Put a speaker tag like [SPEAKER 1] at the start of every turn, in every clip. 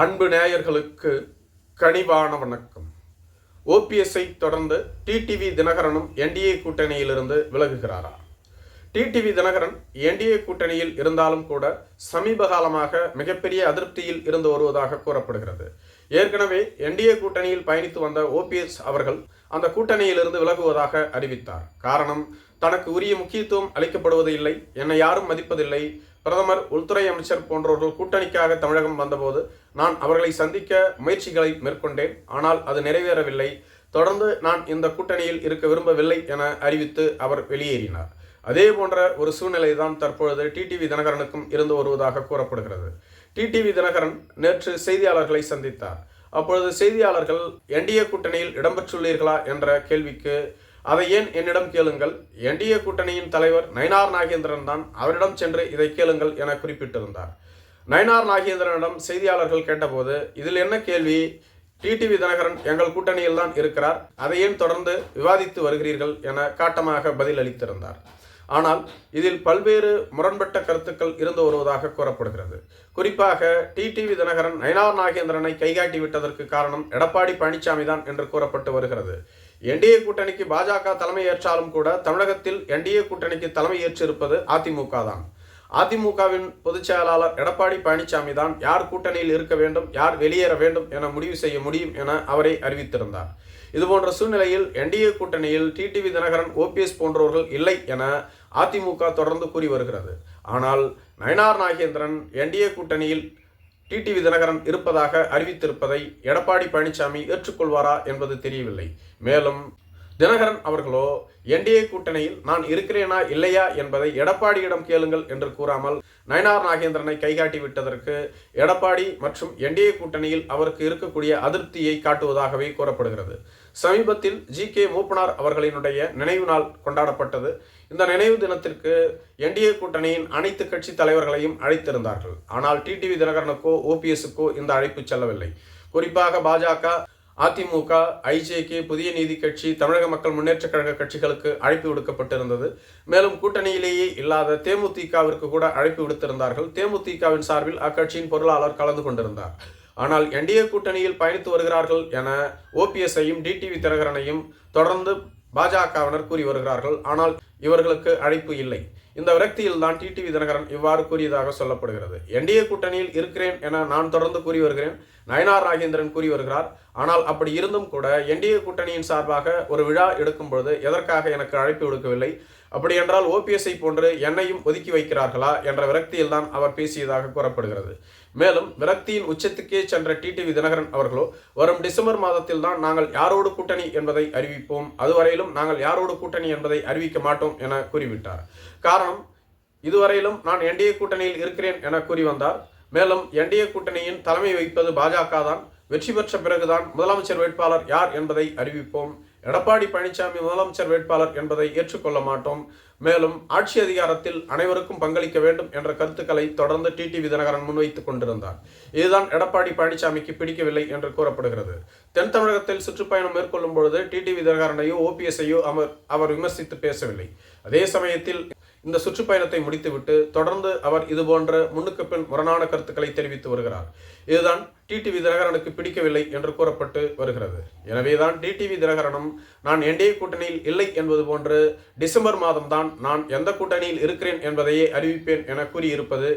[SPEAKER 1] அன்பு நேயர்களுக்கு கனிவான வணக்கம். ஓபிஎஸ்ஐ தொடர்ந்து டிடிவி தினகரனும் என்டிஏ கூட்டணியிலிருந்து விலகுகிறாரா? டிடிவி தினகரன் என்டிஏ கூட்டணியில் இருந்தாலும் கூட சமீப காலமாக மிகப்பெரிய அதிருப்தியில் இருந்து வருவதாக கூறப்படுகிறது. ஏற்கனவே என்டிஏ கூட்டணியில் பயணித்து வந்த ஓபிஎஸ் அவர்கள் அந்த கூட்டணியிலிருந்து விலகுவதாக அறிவித்தார். காரணம் தனக்கு உரிய முக்கியத்துவம் அளிக்கப்படுவது இல்லை என்னை யாரும் மதிப்பதில்லை பிரதமர் உள்துறை அமைச்சர் போன்றவர்கள் கூட்டணிக்காக தமிழகம் வந்தபோது நான் அவர்களை சந்திக்க முயற்சிகளை மேற்கொண்டேன். ஆனால் அது நிறைவேறவில்லை. தொடர்ந்து நான் இந்த கூட்டணியில் இருக்க விரும்பவில்லை என அறிவித்து அவர் வெளியேறினார். அதே போன்ற ஒரு சூழ்நிலை தான் தற்பொழுது டிடிவி தினகரனுக்கும் இருந்து வருவதாக கூறப்படுகிறது. டிடிவி தினகரன் நேற்று செய்தியாளர்களை சந்தித்தார். அப்பொழுது செய்தியாளர்கள் என்டிஏ கூட்டணியில் இடம்பெற்றுள்ளீர்களா என்ற கேள்விக்கு அதை ஏன் என்னிடம் கேளுங்கள்? என்டிஏ கூட்டணியின் தலைவர் நயனார் நாகேந்திரன் தான் அவரிடம் சென்று இதை கேளுங்கள் என குறிப்பிட்டிருந்தார். நயனார் நாகேந்திரனிடம் செய்தியாளர்கள் கேட்டபோது இதில் என்ன கேள்வி? டிடிவி தினகரன் எங்கள் கூட்டணியில் தான் இருக்கிறார். அதை ஏன் தொடர்ந்து விவாதித்து வருகிறீர்கள்? என காட்டமாக பதில் அளித்திருந்தார் ஆனால் இதில் பல்வேறு முரண்பட்ட கருத்துக்கள் இருந்து வருவதாக கூறப்படுகிறது. குறிப்பாக டிடிவி தினகரன் நயனார் நாகேந்திரனை கைகாட்டி விட்டதற்கு காரணம் எடப்பாடி பழனிசாமி தான் என்று கூறப்பட்டு வருகிறது. என்டிஏ கூட்டணிக்கு பாஜக தலைமை ஏற்றாலும் கூட தமிழகத்தில் என்டிஏ கூட்டணிக்கு தலைமை ஏற்றிருப்பது அதிமுக தான். அதிமுகவின் பொதுச் செயலாளர் எடப்பாடி பழனிசாமி தான் யார் கூட்டணியில் இருக்க வேண்டும் யார் வெளியேற வேண்டும் என முடிவு செய்ய முடியும் என அவரை அறிவித்திருந்தார். இதுபோன்ற சூழ்நிலையில் என்டிஏ கூட்டணியில் டிடிவி தினகரன் ஓபிஎஸ் போன்றவர்கள் இல்லை என அதிமுக தொடர்ந்து கூறி வருகிறது. ஆனால் நயனார் நாகேந்திரன் என்டிஏ கூட்டணியில் டிடிவி தினகரன் இருப்பதாக அறிவித்திருப்பதை எடப்பாடி பழனிசாமி ஏற்றுக்கொள்வாரா என்பது தெரியவில்லை. மேலும் தினகரன் அவர்களோ என்டிஏ கூட்டணியில் நான் இருக்கிறேனா இல்லையா என்பதை எடப்பாடியிடம் கேளுங்கள் என்று கூறாமல் நயனார் நாகேந்திரனை கைகாட்டி விட்டதற்கு எடப்பாடி மற்றும் என்டிஏ கூட்டணியில் அவருக்கு இருக்கக்கூடிய அதிருப்தியை காட்டுவதாகவே கூறப்படுகிறது. சமீபத்தில் ஜி கே மூப்பனார் அவர்களினுடைய நினைவு நாள் கொண்டாடப்பட்டது. இந்த நினைவு தினத்திற்கு என்டிஏ கூட்டணியின் அனைத்து கட்சி தலைவர்களையும் அழைத்திருந்தார்கள். ஆனால் டிடிவி தினகரனுக்கோ ஓபிஎஸ்க்கோ இந்த அழைப்பு செல்லவில்லை. குறிப்பாக பாஜக அதிமுக ஐஜேகே புதிய நீதி கட்சி தமிழக மக்கள் முன்னேற்ற கழக கட்சிகளுக்கு அழைப்பு விடுக்கப்பட்டிருந்தது. மேலும் கூட்டணியிலேயே இல்லாத தேமுதிகவிற்கு கூட அழைப்பு விடுத்திருந்தார்கள். தேமுதிகவின் சார்பில் அக்கட்சியின் பொருளாளர் கலந்து கொண்டிருந்தார். ஆனால் என்டிஏ கூட்டணியில் பயணித்து வருகிறார்கள் என ஓபிஎஸ்ஐயும் டிடிவி தினகரனையும் தொடர்ந்து பாஜகவினர் கூறி வருகிறார்கள். ஆனால் இவர்களுக்கு அழைப்பு இல்லை. இந்த விரக்தியில் தான் டிடிவி தினகரன் இவ்வாறு கூறியதாக சொல்லப்படுகிறது. என்டிஏ கூட்டணியில் இருக்கிறேன் என நான் தொடர்ந்து கூறி வருகிறேன். நயனார் ராகேந்திரன் கூறி வருகிறார். ஆனால் அப்படி இருந்தும் கூட என்டிஏ கூட்டணியின் சார்பாக ஒரு விழா எடுக்கும் பொழுது எதற்காக எனக்கு அழைப்பு விடுக்கவில்லை? அப்படி என்றால் ஓபிஎஸ்ஐ போன்று என்னையும் ஒதுக்கி வைக்கிறார்களா? என்ற விரக்தியில் தான் அவர் பேசியதாக கூறப்படுகிறது. மேலும் விரக்தியின் உச்சத்துக்கே சென்ற டிடிவி தினகரன் அவர்களோ வரும் டிசம்பர் மாதத்தில் தான் நாங்கள் யாரோடு கூட்டணி என்பதை அறிவிப்போம். அதுவரையிலும் நாங்கள் யாரோடு கூட்டணி என்பதை அறிவிக்க மாட்டோம் என கூறிவிட்டார். காரணம் இதுவரையிலும் நான் என்டிஏ கூட்டணியில் இருக்கிறேன் என கூறி வந்தார். மேலும் என்டிஏ கூட்டணியின் தலைமை வைப்பது பாஜக தான் வெற்றி பெற்ற பிறகுதான் முதலமைச்சர் வேட்பாளர் யார் என்பதை அறிவிப்போம். எடப்பாடி பழனிசாமி முதலமைச்சர் வேட்பாளர் என்பதை ஏற்றுக்கொள்ள மாட்டோம். மேலும் ஆட்சி அதிகாரத்தில் அனைவருக்கும் பங்களிக்க வேண்டும் என்ற கருத்துக்களை தொடர்ந்து டிடிவி தினகரன் முன்வைத்துக் கொண்டிருந்தார். இதுதான் எடப்பாடி பழனிசாமிக்கு பிடிக்கவில்லை என்று கூறப்படுகிறது. தென் தமிழகத்தில் சுற்றுப்பயணம் மேற்கொள்ளும் பொழுது டிடிவி தினகரனையோ ஓபிஎஸ்ஐயோ அவர் அவர் விமர்சித்து பேசவில்லை. அதே சமயத்தில் இந்த சுற்றுப்பயணத்தை முடித்துவிட்டு தொடர்ந்து அவர் இதுபோன்ற முன்னுக்கு பின் முரணான கருத்துக்களை தெரிவித்து வருகிறார். இதுதான் டிடிவி தினகரனுக்கு பிடிக்கவில்லை என்று கூறப்பட்டு வருகிறது. எனவேதான் டிடிவி தினகரனும் நான் என்டிஏ கூட்டணியில் இல்லை என்பது போன்று டிசம்பர் மாதம்தான் நான் எந்த கூட்டணியில் இருக்கிறேன் என்பதையே அறிவிப்பேன் என கூறியிருப்பது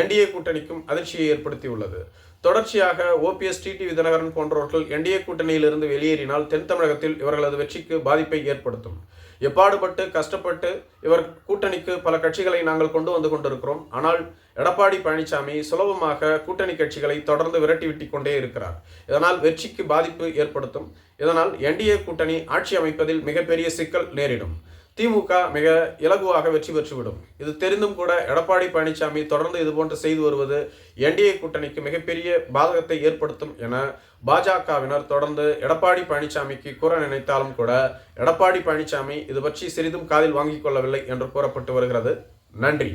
[SPEAKER 1] என்டிஏ கூட்டணிக்கும் அதிர்ச்சியை ஏற்படுத்தியுள்ளது. தொடர்ச்சியாக ஓபிஎஸ் டிடிவி தினகரன் போன்றவர்கள் என்டிஏ கூட்டணியிலிருந்து வெளியேறினால் தென் தமிழகத்தில் இவர்களது வெற்றிக்கு பாதிப்பை ஏற்படுத்தும். எப்பாடுபட்டு கஷ்டப்பட்டு இவர் கூட்டணிக்கு பல கட்சிகளை நாங்கள் கொண்டு வந்து கொண்டிருக்கிறோம். ஆனால் எடப்பாடி பழனிசாமி சுலபமாக கூட்டணி கட்சிகளை தொடர்ந்து விரட்டிவிட்டி கொண்டே இருக்கிறார். இதனால் வெற்றிக்கு பாதிப்பு ஏற்படுத்தும். இதனால் என்டிஏ கூட்டணி ஆட்சி அமைப்பதில் மிகப்பெரிய சிக்கல் நேரிடும். திமுக மிக இலகுவாக வெற்றி பெற்றுவிடும். இது தெரிந்தும் கூட எடப்பாடி பழனிசாமி தொடர்ந்து இதுபோன்று செய்து வருவது என்டிஏ கூட்டணிக்கு மிகப்பெரிய பாதகத்தை ஏற்படுத்தும் என பாஜகவினர் தொடர்ந்து எடப்பாடி பழனிசாமிக்கு கூற நினைத்தாலும் கூட எடப்பாடி பழனிசாமி இது பற்றி சிறிதும் காதில் வாங்கிக் கொள்ளவில்லை என்று கூறப்பட்டு வருகிறது. நன்றி.